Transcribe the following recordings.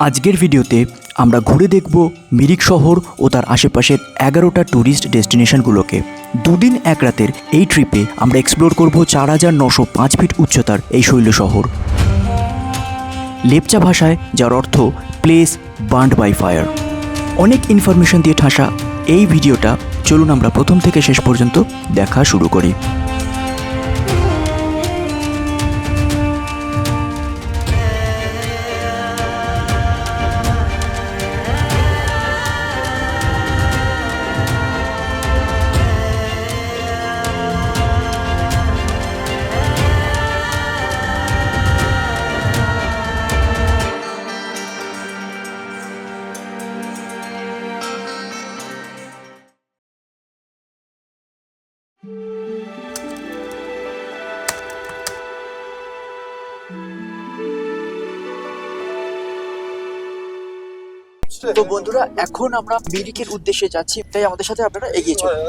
আজকের ভিডিওতে আমরা ঘুরে দেখব মিরিক শহর ও তার আশেপাশের এগারোটা ট্যুরিস্ট ডেস্টিনেশনগুলোকে দুদিন এক রাতের এই ট্রিপে আমরা এক্সপ্লোর করব চার হাজার নশো পাঁচ ফিট উচ্চতার এই শৈল শহর। লেপচা ভাষায়, যার অর্থ প্লেস বার্ন্ড বাই ফায়ার অনেক ইনফরমেশন দিয়ে ঠাসা এই ভিডিওটা। চলুন আমরা প্রথম থেকে শেষ পর্যন্ত দেখা শুরু করি। তো বন্ধুরা, এখন আমরা মিরিকের উদ্দেশ্যে যাচ্ছি, তাই আমাদের সাথে আপনারা এগিয়ে চলুন।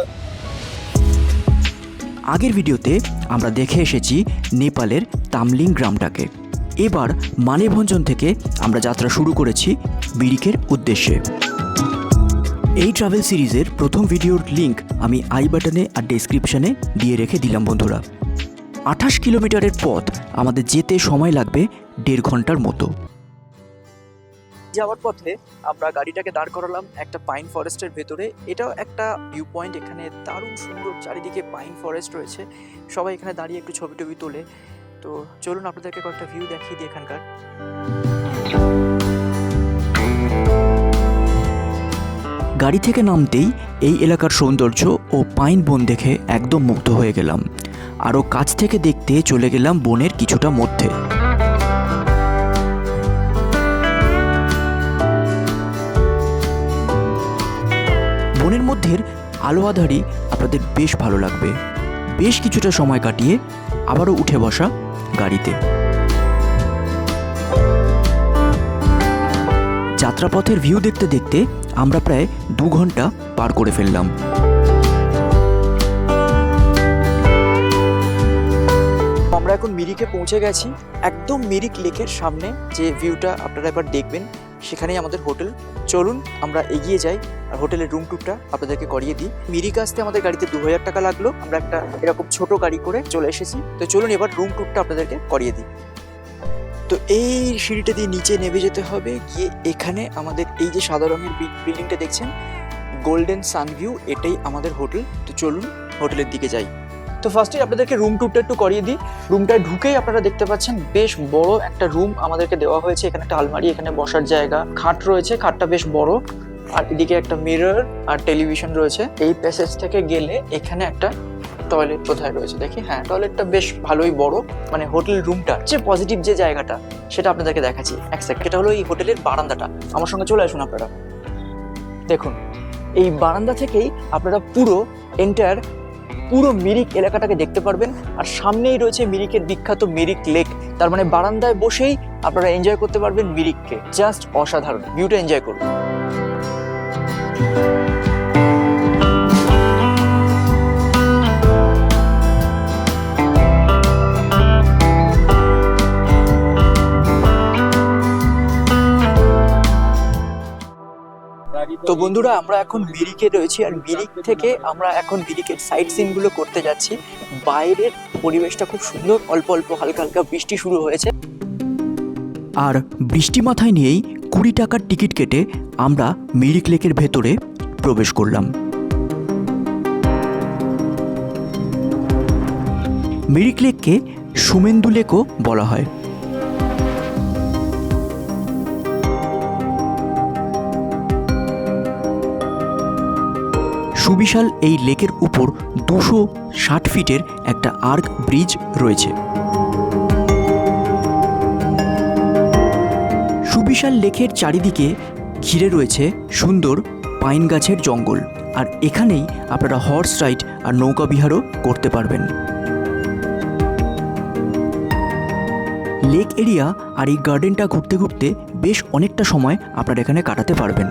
আগের ভিডিওতে আমরা দেখে এসেছি নেপালের তামলিং গ্রামটাকে। এবার মানেভঞ্জন থেকে আমরা যাত্রা শুরু করেছি মিরিকের উদ্দেশ্যে। এই ট্রাভেল সিরিজের প্রথম ভিডিওর লিংক আমি আই বাটনে আর ডেসক্রিপশনে দিয়ে রেখে দিলাম বন্ধুরা। আঠাশ কিলোমিটারের পথ আমাদের যেতে সময় লাগবে দেড় ঘণ্টার মতো। যাওয়ার পথে আমরা গাড়িটাকে দাঁড় করালাম একটা পাইন ফরেস্টের ভেতরে। এটাও একটা ভিউ পয়েন্ট এখানে দারুণ সুন্দর চারিদিকে পাইন ফরেস্ট রয়েছে। সবাই এখানে দাঁড়িয়ে একটু ছবি টবি তোলে। তো চলুন আপনাদেরকে কয়েকটা ভিউ দেখিয়ে দিই এখানকার। গাড়ি থেকে নামতেই এই এলাকার সৌন্দর্য ও পাইন বন দেখে একদম মুগ্ধ হয়ে গেলাম। আরও কাছ থেকে দেখতে চলে গেলাম বনের কিছুটা মধ্যে। মধ্যের আলো আপনাদের বেশ ভালো লাগবে। বেশ কিছুটা সময় কাটিয়ে আবারও উঠে বসা গাড়িতে। যাত্রাপথের ভিউ দেখতে দেখতে আমরা প্রায় দু ঘণ্টা পার করে ফেললাম। আমরা এখন মিরিকে পৌঁছে গেছি, একদম মিরিক লেকের সামনে যে ভিউটা আপনারা একবার দেখবেন। সেখানেই আমাদের হোটেল। চলুন, আমরা এগিয়ে যাই আর হোটেলের রুম টুরটা আপনাদেরকে করিয়ে দিই। মিরিক আসতে আমাদের গাড়িতে দু হাজার টাকা লাগল। আমরা একটা এরকম ছোট গাড়ি করে চলে এসেছি। তো চলুন এবার রুম টুরটা আপনাদেরকে করিয়ে দিই। তো এই সিঁড়িটা দিয়ে নিচে নেমে যেতে হবে। গিয়ে এখানে আমাদের এই যে সাদা রঙের বিল্ডিংটা দেখছেন গোল্ডেন সানভিউ এটাই আমাদের হোটেল। তো চলুন হোটেলের দিকে যাই। তো ফার্স্টে আপনাদেরকে রুম টুরটা একটু করিয়ে দিই। রুমটায় ঢুকেই আপনারা দেখতে পাচ্ছেন বেশ বড় একটা রুম আমাদেরকে দেওয়া হয়েছে। এখানে একটা আলমারি, এখানে বসার জায়গা। খাট রয়েছে, খাটটা বেশ বড়। আর এদিকে একটা মিরর আর টেলিভিশন রয়েছে। এই প্যাসেজ থেকে গেলে এখানে একটা টয়লেট কোথায় রয়েছে? দেখি। হ্যাঁ টয়লেটটা বেশ ভালোই বড়। মানে হোটেল রুমটা যে পজিটিভ যে জায়গাটা, সেটা আপনাদেরকে দেখাচ্ছি। এক সেকেন্ড এটা হলো এই হোটেলের বারান্দাটা। আমার সঙ্গে চলে আসুন আপনারা। দেখুন, এই বারান্দা থেকেই আপনারা পুরো এন্টায়ার পুরো মিরিক এলাকাটাকে দেখতে পারবেন। আর সামনেই রয়েছে মিরিকের বিখ্যাত মিরিক লেক। তার মানে বারান্দায় বসেই আপনারা এনজয় করতে পারবেন মিরিককে। জাস্ট অসাধারণ। ভিউটা এনজয় করুন। তো বন্ধুরা, আমরা এখন মিরিকে রয়েছি আর মিরিক থেকে আমরা এখন মিরিকের সাইড সিনগুলো করতে যাচ্ছি। বাইরের পরিবেশটা খুব সুন্দর, অল্প অল্প হালকা হালকা বৃষ্টি শুরু হয়েছে। আর বৃষ্টি মাথায় নিয়েই কুড়ি টাকার টিকিট কেটে আমরা মিরিক লেকের ভেতরে প্রবেশ করলাম। মিরিক লেককে সুমেন্দু লেকও বলা হয়। সুবিশাল এই লেকের উপর দুশো ষাট ফিটের একটা আর্ক ব্রিজ রয়েছে। সুবিশাল লেকের চারিদিকে ঘিরে রয়েছে সুন্দর পাইন গাছের জঙ্গল, আর এখানেই আপনারা হর্স রাইড আর নৌকা বিহারও করতে পারবেন। লেক এরিয়া আর এই গার্ডেনটা ঘুরতে ঘুরতে বেশ অনেকটা সময় আপনারা এখানে কাটাতে পারবেন।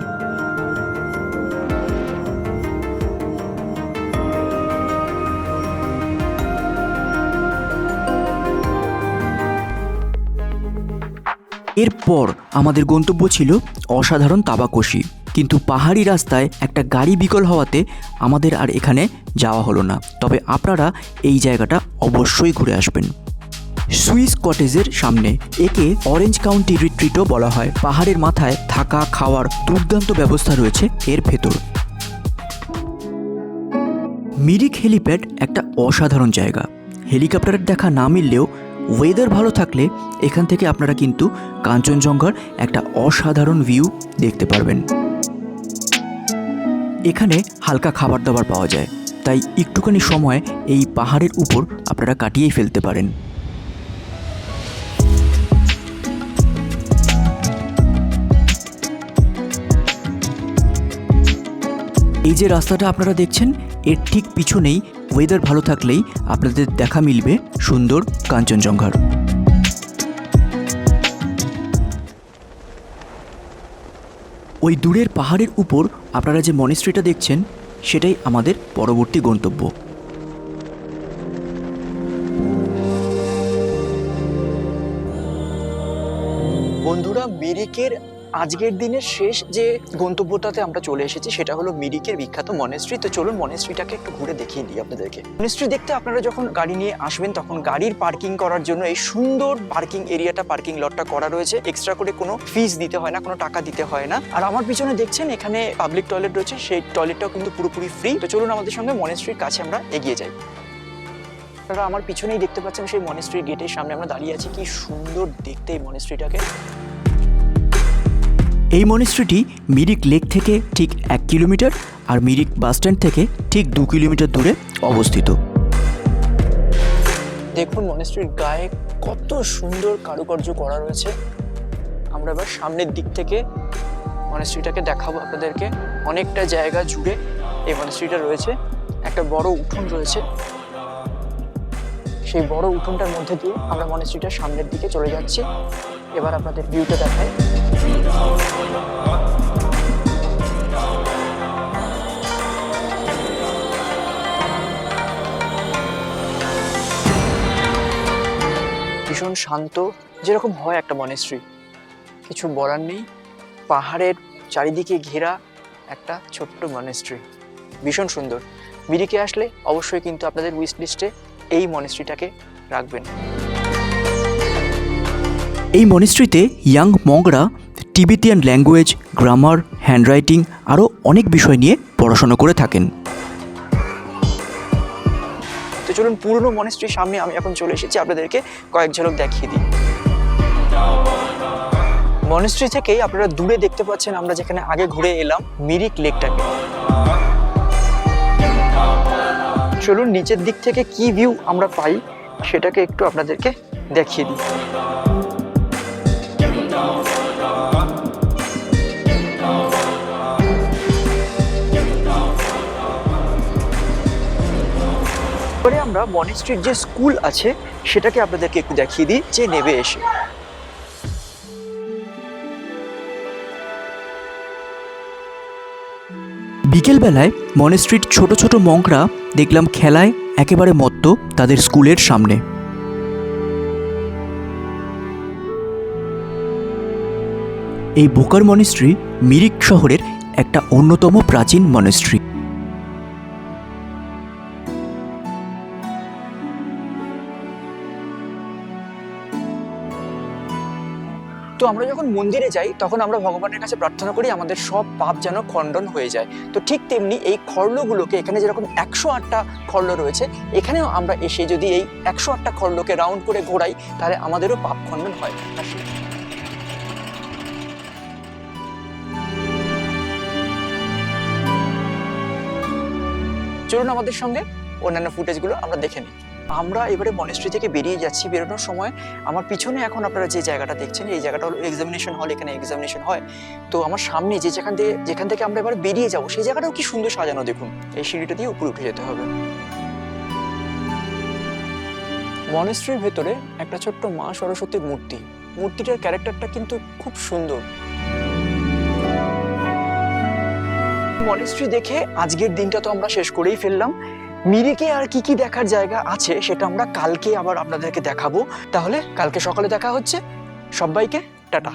এরপর আমাদের গন্তব্য ছিল অসাধারণ তাবাকশি। কিন্তু পাহাড়ি রাস্তায় একটা গাড়ি বিকল হওয়াতে আমাদের আর এখানে যাওয়া হলো না। তবে আপনারা এই জায়গাটা অবশ্যই ঘুরে আসবেন। সুইস কটেজের সামনে, একে অরেঞ্জ কাউন্টি রিট্রিটও বলা হয়। পাহাড়ের মাথায় থাকা খাওয়ার দুর্দান্ত ব্যবস্থা রয়েছে এর ভেতর। মিরিক হেলিপ্যাড একটা অসাধারণ জায়গা। হেলিকপ্টারের দেখা না মিললেও ওয়েদার ভালো থাকলে এখান থেকে আপনারা কিন্তু কাঞ্চনজঙ্ঘার একটা অসাধারণ ভিউ দেখতে পারবেন। এখানে হালকা খাবার দাবার পাওয়া যায়, তাই একটুখানি সময় এই পাহাড়ের উপর আপনারা কাটিয়েই ফেলতে পারেন। এই যে রাস্তাটা আপনারা দেখছেন, এর ঠিক পিছনেই ওয়েদার ভালো থাকলেই আপনাদের দেখা মিলবে সুন্দর কাঞ্চনজঙ্ঘার। ওই দূরের পাহাড়ের উপর আপনারা যে মনিস্ট্রিটা দেখছেন, সেটাই আমাদের পরবর্তী গন্তব্য। বন্ধুরা, মিরিকের আজকের দিনের শেষ যে গন্তব্যটাতে আমরা চলে এসেছি, সেটা হলো মিরিকের বিখ্যাত মনেস্ট্রি তো চলুন মনেস্ট্রিটাকে একটু ঘুরে দেখিয়ে দিই আপনাদেরকে। মনেস্ট্রি দেখতে আপনারা যখন গাড়ি নিয়ে আসবেন, তখন গাড়ির পার্কিং করার জন্য এই সুন্দর পার্কিং এরিয়াটা, পার্কিং লটটা করা রয়েছে। এক্সট্রা করে কোনো ফিস দিতে হয় না, কোনো টাকা দিতে হয় না। আর আমার পিছনে দেখছেন, এখানে পাবলিক টয়লেট রয়েছে, সেই টয়লেটটাও কিন্তু পুরোপুরি ফ্রি। তো চলুন আমাদের সঙ্গে মনেস্ট্রির কাছে আমরা এগিয়ে যাই। আমার পিছনেই দেখতে পাচ্ছেন, সেই মনেস্ট্রি গেটের সামনে আমরা দাঁড়িয়ে আছি। কি সুন্দর দেখতে এই মনেস্ট্রিটাকে এই মনিস্ট্রিটি মিরিক লেক থেকে ঠিক এক কিলোমিটার আর মিরিক বাসস্ট্যান্ড থেকে ঠিক দু কিলোমিটার দূরে অবস্থিত। দেখুন মনেস্ট্রির গায়ে কত সুন্দর কারুকার্য করা রয়েছে। আমরা এবার সামনের দিক থেকে মনেস্ট্রিটাকে দেখাবো আপনাদেরকে। অনেকটা জায়গা জুড়ে এই মনেস্ট্রিটা রয়েছে। একটা বড় উঠোন রয়েছে। সেই বড় উঠোনটার মধ্যে দিয়ে আমরা মনেস্ট্রিটার সামনের দিকে চলে যাচ্ছি। এবার আপনাদের ভিউটা দেখায় ভীষণ শান্ত, যেরকম হয় একটা মনেস্ট্রি কিছু বলার নেই, পাহাড়ের চারিদিকে ঘেরা একটা ছোট্ট মনেস্ট্রি ভীষণ সুন্দর। মিরিকে আসলে অবশ্যই কিন্তু আপনাদের উইশ লিস্টে এই মনেস্ট্রিটাকে রাখবেন। এই মনিস্ট্রিতে ইয়াং মংরা টিবিতিয়ান ল্যাঙ্গুয়েজ, গ্রামার, হ্যান্ডরাইটিং আরও অনেক বিষয় নিয়ে পড়াশোনা করে থাকেন। তো চলুন পুরনো মনেস্ট্রির সামনে আমি এখন চলে এসেছি, আপনাদেরকে কয়েক ঝলক দেখিয়ে দিই। মনেস্ট্রি থেকেই আপনারা দূরে দেখতে পাচ্ছেন, আমরা যেখানে আগে ঘুরে এলাম, মিরিক লেকটাকে। চলুন নিচের দিক থেকে কি ভিউ আমরা পাই, সেটাকে একটু আপনাদেরকে দেখিয়ে দিই। এবারে আমরা মনেস্ট্রির যে স্কুল আছে, সেটাকে আপনাদেরকে একটু দেখিয়ে দিই, যে নেবে এসে। বিকেলবেলায় মনেস্ট্রির ছোট ছোট মংরা দেখলাম খেলায় একেবারে মত্ত তাদের স্কুলের সামনে। এই বোকার মনেস্ট্রি মিরিক শহরের একটা অন্যতম প্রাচীন মনেস্ট্রি। তো আমরা যখন মন্দিরে যাই, তখন আমরা ভগবানের কাছে প্রার্থনা করি, আমাদের সব পাপ যেন খণ্ডন হয়ে যায়। তো ঠিক তেমনি এই খর্লগুলোকে এখানে যেরকম একশো আটটা খর্ল রয়েছে, এখানেও আমরা এসে যদি এই একশো আটটা খর্লকে রাউন্ড করে ঘোরাই, তাহলে আমাদেরও পাপ খণ্ডন হয়। চলুন আমাদের সঙ্গে অন্যান্য ফুটেজগুলো আমরা দেখে নিই। আমরা এবারে মনেস্ট্রি থেকে বেরিয়ে যাচ্ছি, বেরোনোর সময় আমার পিছনে এখন আপনারা যে জায়গাটা দেখছেন, এই জায়গাটা হলো এক্সামিনেশন হল এখানে এক্সামিনেশন হয়। তো আমার সামনে যে যেখান থেকে যেখান থেকে আমরা এবার বেরিয়ে যাব, সেই জায়গাটাও কি সুন্দর সাজানো দেখুন। এই সিঁড়িটা দিয়ে উপরে উঠে যেতে হবে। মনেস্ট্রির ভেতরে একটা ছোট্ট মা সরস্বতীর মূর্তি। মূর্তিটার ক্যারেক্টারটা কিন্তু খুব সুন্দর। মনেস্ট্রি দেখে আজকের দিনটা তো আমরা শেষ করেই ফেললাম। মিরিকে আর কি কি দেখার জায়গা আছে সেটা আমরা কালকে আবার আপনাদেরকে দেখাবো। তাহলে কালকে সকালে দেখা হচ্ছে। সবাইকে টাটা।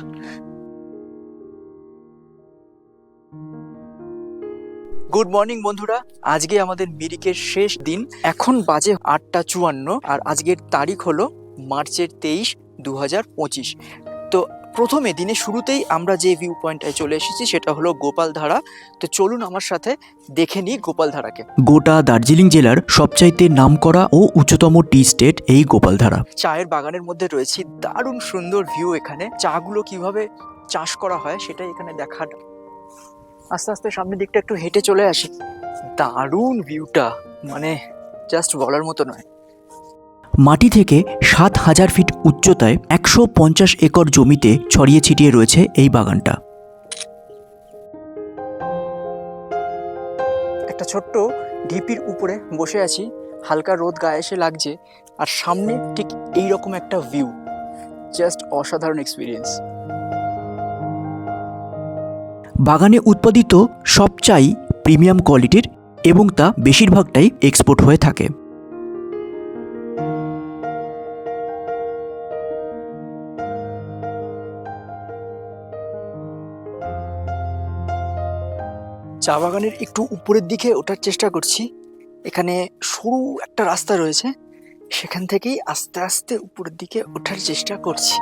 গুড মর্নিং বন্ধুরা। আজকে আমাদের মিরিকের শেষ দিন। এখন বাজে আটটা চুয়ান্ন, আর আজকের তারিখ হলো মার্চের তেইশ দু তো প্রথমে দিনে শুরুতেই আমরা যে ভিউ পয়েন্টটায় চলে এসেছি সেটা হলো গোপালধারা। তো চলুন আমার সাথে দেখে নিই গোপালধারাকে। গোটা দার্জিলিং জেলার সবচাইতে নামকরা ও উচ্চতম টি স্টেট এই গোপালধারা। চায়ের বাগানের মধ্যে রয়েছে দারুণ সুন্দর ভিউ এখানে। চাগুলো কীভাবে চাষ করা হয় সেটাই এখানে দেখার। আস্তে আস্তে সামনের দিকটা একটু হেঁটে চলে আসি। দারুণ ভিউটা মানে জাস্ট বলার মতো নয়। মাটি থেকে সাত হাজার ফিট উচ্চতায় একশো পঞ্চাশ একর জমিতে ছড়িয়ে ছিটিয়ে রয়েছে এই বাগানটা। একটা ছোট্ট ঢিপির উপরে বসে আছি হালকা রোদ গায়ে এসে লাগছে আর সামনে ঠিক এই রকম একটা ভিউ জাস্ট অসাধারণ এক্সপিরিয়েন্স বাগানে উৎপাদিত সব চাই প্রিমিয়াম কোয়ালিটির এবং তা বেশিরভাগটাই এক্সপোর্ট হয়ে থাকে। চা বাগানের একটু উপরের দিকে ওঠার চেষ্টা করছি। এখানে সরু একটা রাস্তা রয়েছে। সেখান থেকেই আস্তে আস্তে উপরের দিকে ওঠার চেষ্টা করছি।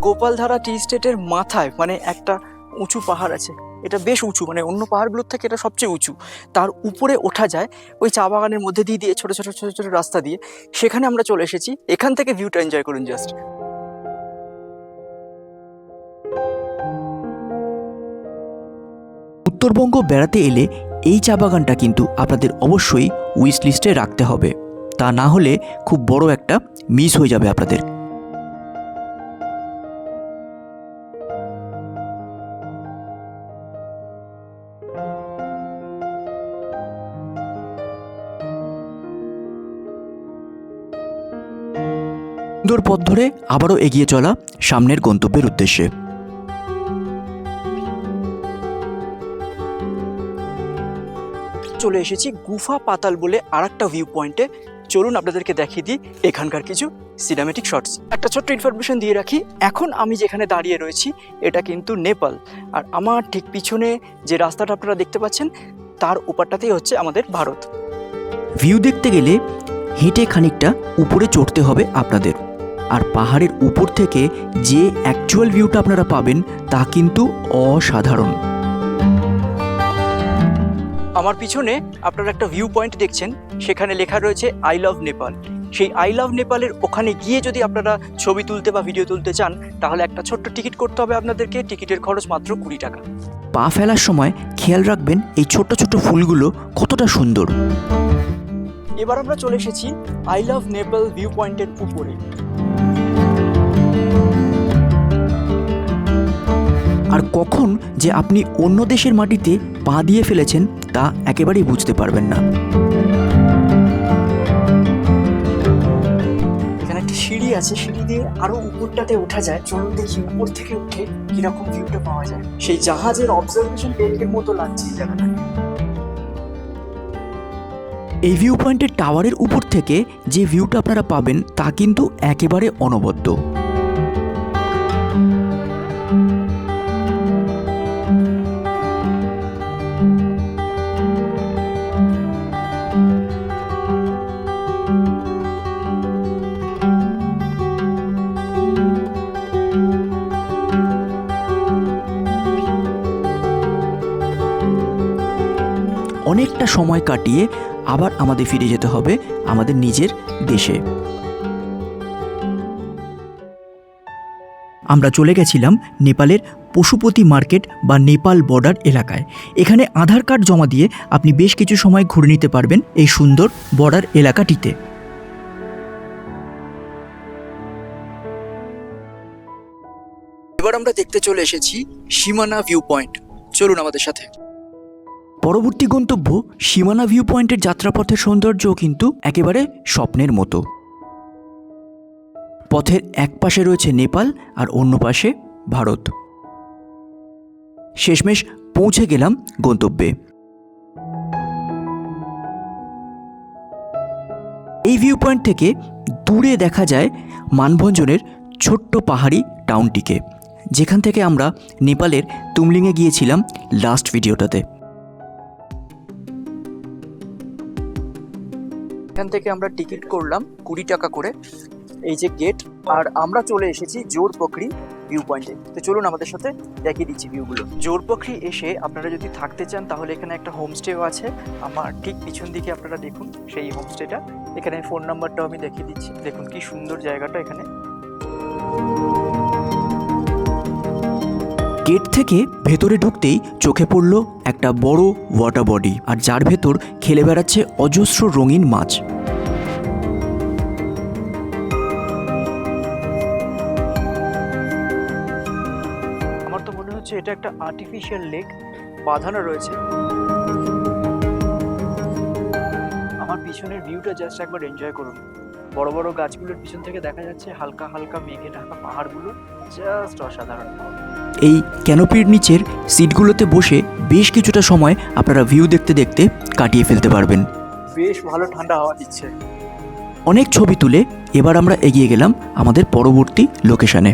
গোপালধারা টি স্টেটের মাথায় মানে একটা উঁচু পাহাড় আছে। এটা বেশ উঁচু মানে অন্য পাহাড়গুলোর থেকে এটা সবচেয়ে উঁচু। তার উপরে ওঠা যায় ওই চা বাগানের মধ্যে দিয়ে দিয়ে ছোটো ছোটো ছোটো ছোটো রাস্তা দিয়ে। সেখানে আমরা চলে এসেছি। এখান থেকে ভিউটা এনজয় করুন জাস্ট উত্তরবঙ্গ বেড়াতে এলে এই চা বাগানটা কিন্তু আপনাদের অবশ্যই উইশ লিস্টে রাখতে হবে। তা না হলে খুব বড় একটা মিস হয়ে যাবে আপনাদের। সুন্দর পথ ধরে আবারও এগিয়ে চলা সামনের গন্তব্যের উদ্দেশ্যে। চলে এসেছি গুফা পাতাল বলে আর একটা ভিউ পয়েন্টে চলুন আপনাদেরকে দেখিয়ে দিই এখানকার কিছু সিনেমেটিক শটস একটা ছোট্ট ইনফরমেশন দিয়ে রাখি, এখন আমি যেখানে দাঁড়িয়ে রয়েছি, এটা কিন্তু নেপাল। আর আমার ঠিক পিছনে যে রাস্তাটা আপনারা দেখতে পাচ্ছেন, তার ওপারটাতেই হচ্ছে আমাদের ভারত। ভিউ দেখতে গেলে হেঁটে খানিকটা উপরে চড়তে হবে আপনাদের। আর পাহাড়ের উপর থেকে যে অ্যাকচুয়াল ভিউটা আপনারা পাবেন, তা কিন্তু অসাধারণ। আমার পিছনে আপনারা একটা ভিউ পয়েন্ট দেখছেন, সেখানে লেখা রয়েছে আই লাভ নেপাল সেই আই লাভ নেপালের ওখানে গিয়ে যদি আপনারা ছবি তুলতে বা ভিডিও তুলতে চান, তাহলে একটা ছোট্ট টিকিট করতে হবে আপনাদেরকে। টিকিটের খরচ মাত্র কুড়ি টাকা। পা ফেলার সময় খেয়াল রাখবেন, এই ছোট্ট ছোট্ট ফুলগুলো কতটা সুন্দর। এবার আমরা চলে এসেছি আই লাভ নেপাল ভিউ পয়েন্টের উপরে। আর কখন যে আপনি অন্য দেশের মাটিতে পা দিয়ে ফেলেছেন তা একেবারেই বুঝতে পারবেন না। এখানে একটা সিঁড়ি আছে, সিঁড়ি দিয়ে আরও উপরটাতে ওঠা যায়। চলুন দেখি উপর থেকে উঠে কীরকম ভিউটা পাওয়া যায়। সেই জাহাজের অবজারভেশন ডেকের মতো লাগছে জায়গাটা এই ভিউ পয়েন্টের টাওয়ারের উপর থেকে যে ভিউটা আপনারা পাবেন তা কিন্তু একেবারে অনবদ্য। অনেকটা সময় কাটিয়ে আবার আমাদের ফিরে যেতে হবে আমাদের নিজের দেশে। আমরা চলে গেছিলাম নেপালের পশুপতি মার্কেট বা নেপাল বর্ডার এলাকায়। এখানে আধার কার্ড জমা দিয়ে আপনি বেশ কিছু সময় ঘুরে নিতে পারবেন এই সুন্দর বর্ডার এলাকাটিতে। এবার আমরা দেখতে চলে এসেছি সীমানা ভিউ পয়েন্ট চলুন আমাদের সাথে। পরবর্তী গন্তব্য সীমানা ভিউ পয়েন্টের যাত্রাপথের সৌন্দর্য কিন্তু একেবারে স্বপ্নের মতো। পথের এক পাশে রয়েছে নেপাল আর অন্য পাশে ভারত। শেষমেশ পৌঁছে গেলাম গন্তব্যে। এই ভিউ পয়েন্ট থেকে দূরে দেখা যায় মানভঞ্জনের ছোট্ট পাহাড়ি টাউনটিকে যেখান থেকে আমরা নেপালের তুমলিংয়ে গিয়েছিলাম লাস্ট ভিডিওটাতে এখান থেকে আমরা টিকিট করলাম কুড়ি টাকা করে। এই যে গেট, আর আমরা চলে এসেছি জোর পকড়ি ভিউ পয়েন্টে। তো চলুন আমাদের সাথে দেখিয়ে দিচ্ছি ভিউগুলো। জোর পকড়ি এসে আপনারা যদি থাকতে চান, তাহলে এখানে একটা হোমস্টেও আছে। আমার ঠিক পিছন দিকে আপনারা দেখুন, সেই হোমস্টেটা। এখানে ফোন নাম্বারটাও আমি দেখিয়ে দিচ্ছি। দেখুন কি সুন্দর জায়গাটা এখানে। গেট থেকে ভেতরে ঢুকতেই চোখে পড়ল একটা বড় ওয়াটার বডি আর যার ভেতর খেলে বেড়াচ্ছে অজস্র রঙিন মাছ। আমার তো মনে হচ্ছে এটা একটা আর্টিফিশিয়াল লেক বাঁধানো রয়েছে। আমার পিছনের ভিউটা জাস্ট একবার এনজয় করুন। বড় বড় গাছগুলোর পিছন থেকে দেখা যাচ্ছে হালকা হালকা মেঘে ঢাকা পাহাড়গুলো জাস্ট অসাধারণ। এই ক্যানোপির নিচের সিটগুলোতে বসে বেশ কিছুটা সময় আপনারা ভিউ দেখতে দেখতে কাটিয়ে ফেলতে পারবেন। বেশ ভালো ঠান্ডা হাওয়া দিচ্ছে। অনেক ছবি তুলে এবার আমরা এগিয়ে গেলাম আমাদের পরবর্তী লোকেশনে।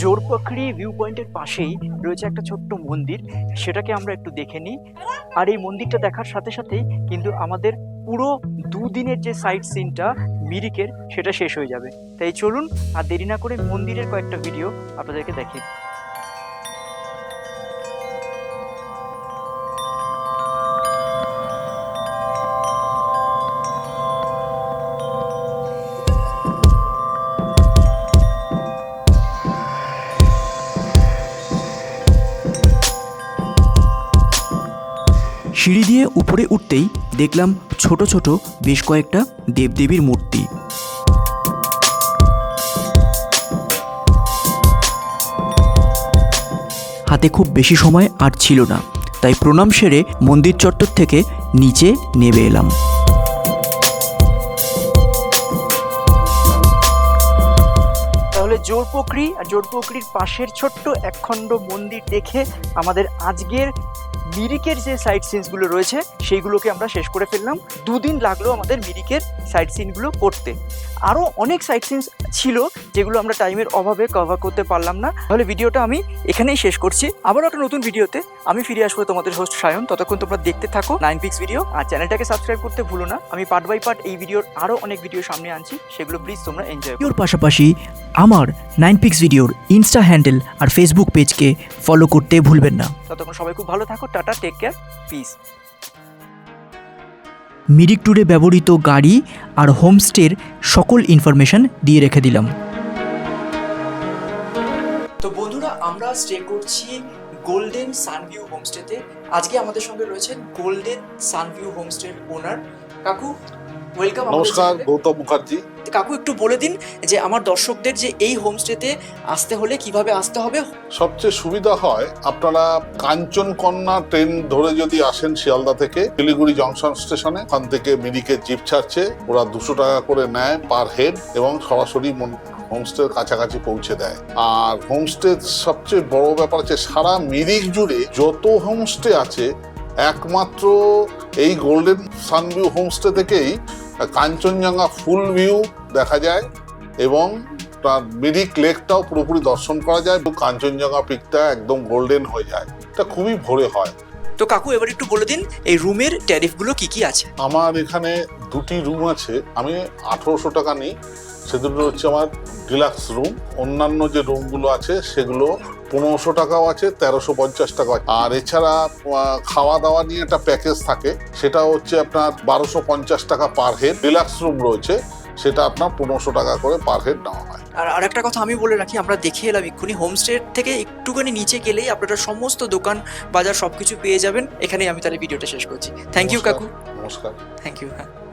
জোরপাখড়ি ভিউ পয়েন্টের পাশেই রয়েছে একটা ছোট্ট মন্দির সেটাকে আমরা একটু দেখে নিই। আর এই মন্দিরটা দেখার সাথে সাথেই কিন্তু আমাদের পুরো দুদিনের যে সাইট সিনটা মিরিকের, সেটা শেষ হয়ে যাবে। তাই চলুন আর দেরি না করে মন্দিরের কয়েকটা ভিডিও আপনাদেরকে দেখিয়ে সিঁড়ি দিয়ে উপরে উঠতেই দেখলাম ছোট ছোট বেশ কয়েকটা দেবদেবীর মূর্তি। হাতে খুব বেশি সময় আর ছিল না, তাই প্রণাম সেরে মন্দির চত্বর থেকে নিচে নেমে এলাম। তাহলে জোরপোখরি আর জোরপোখরির পাশের ছোট্ট একখণ্ড মন্দির দেখে আমাদের আজকের মিরিকের যে সাইট সিনসগুলো রয়েছে সেইগুলোকে আমরা শেষ করে ফেললাম। দুদিন লাগল আমাদের মিরিকের সাইট সিনগুলো করতে। আরও অনেক সাইট সিনস ছিল যেগুলো আমরা টাইমের অভাবে কভার করতে পারলাম না। তাহলে ভিডিওটা আমি এখানেই শেষ করছি। আবারও একটা নতুন ভিডিওতে আমি ফিরে আসব তোমাদের হোস্ট সায়ন। ততক্ষণ তোমরা দেখতে থাকো নাইন পিক্স ভিডিও আর চ্যানেলটাকে সাবস্ক্রাইব করতে ভুলো না। আমি পার্ট বাই পার্ট এই ভিডিওর আরও অনেক ভিডিও সামনে আনছি। সেগুলো প্লিজ তোমরা এনজয় ভিডিওর পাশাপাশি আমার নাইন পিক্স ভিডিওর ইনস্টা হ্যান্ডেল আর ফেসবুক পেজকে ফলো করতে ভুলবেন না। ততক্ষণ সবাই খুব ভালো থাকো। Tata take care peace Mirik ট্যুরে ব্যবহৃত গাড়ি আর হোমস্টের সকল ইনফরমেশন দিয়ে রেখে দিলাম। তো বন্ধুরা আমরা স্টে করছি গোল্ডেন সানভিউ হোমস্টেতে আজকে আমাদের সঙ্গে রয়েছেন গোল্ডেন সানভিউ হোমস্টের ওনার কাকু। ওয়েলকাম নমস্কার গৌতম মুখার্জি। কাকু একটু বলে দিন যে আমার দর্শকদের যে এই হোমস্টেতে আসতে হলে কীভাবে আসতে হবে? সবচেয়ে সুবিধা হয় আপনারা কাঞ্চনকন্যা ট্রেন ধরে যদি আসেন শিয়ালদা থেকে শিলিগুড়ি জংশন স্টেশনে ওখান থেকে মিরিকে জিপ ছাড়ছে ওরা দুশো টাকা করে নেয় পার হেড এবং সরাসরি হোমস্টের কাছাকাছি পৌঁছে দেয়। আর হোমস্টে সবচেয়ে বড় ব্যাপার হচ্ছে সারা মিরিক জুড়ে যত হোমস্টে আছে একমাত্র এই গোল্ডেন সানভিউ হোমস্টে থেকেই কাঞ্চনজঙ্ঘা ফুল ভিউ দেখা যায় এবং তার মিরিক লেকটাও পুরোপুরি দর্শন করা যায় এবং কাঞ্চনজঙ্ঘা পিকটা একদম গোল্ডেন হয়ে যায়। এটা খুবই ভোরে হয়। তো কাকু এবার একটু বলে দিন এই রুমের ট্যারিফগুলো কি কি আছে? আমার এখানে দুটি রুম আছে। আমি আঠেরোশো টাকা নিই। সে দুটো হচ্ছে আমার ডিলাক্স রুম। অন্যান্য যে রুমগুলো আছে সেগুলো পনেরোশো টাকাও আছে তেরোশো পঞ্চাশ টাকা আছে। আর এছাড়া খাওয়া দাওয়া নিয়ে একটা প্যাকেজ থাকে সেটা হচ্ছে আপনার বারোশো পঞ্চাশ টাকা পার হেড ডিলাক্স রুম রয়েছে সেটা আপনার পনেরোশো টাকা করে পার হেড নেওয়া হয়। আর আরেকটা কথা আমি বলে রাখি আমরা দেখে এলাম এক্ষুনি হোমস্টে থেকে একটুখানি নিচে গেলেই আপনারা সমস্ত দোকান বাজার সব কিছু পেয়ে যাবেন। এখানেই আমি তাহলে ভিডিওটা শেষ করছি। থ্যাংক ইউ কাকু। নমস্কার। থ্যাংক ইউ হ্যাঁ।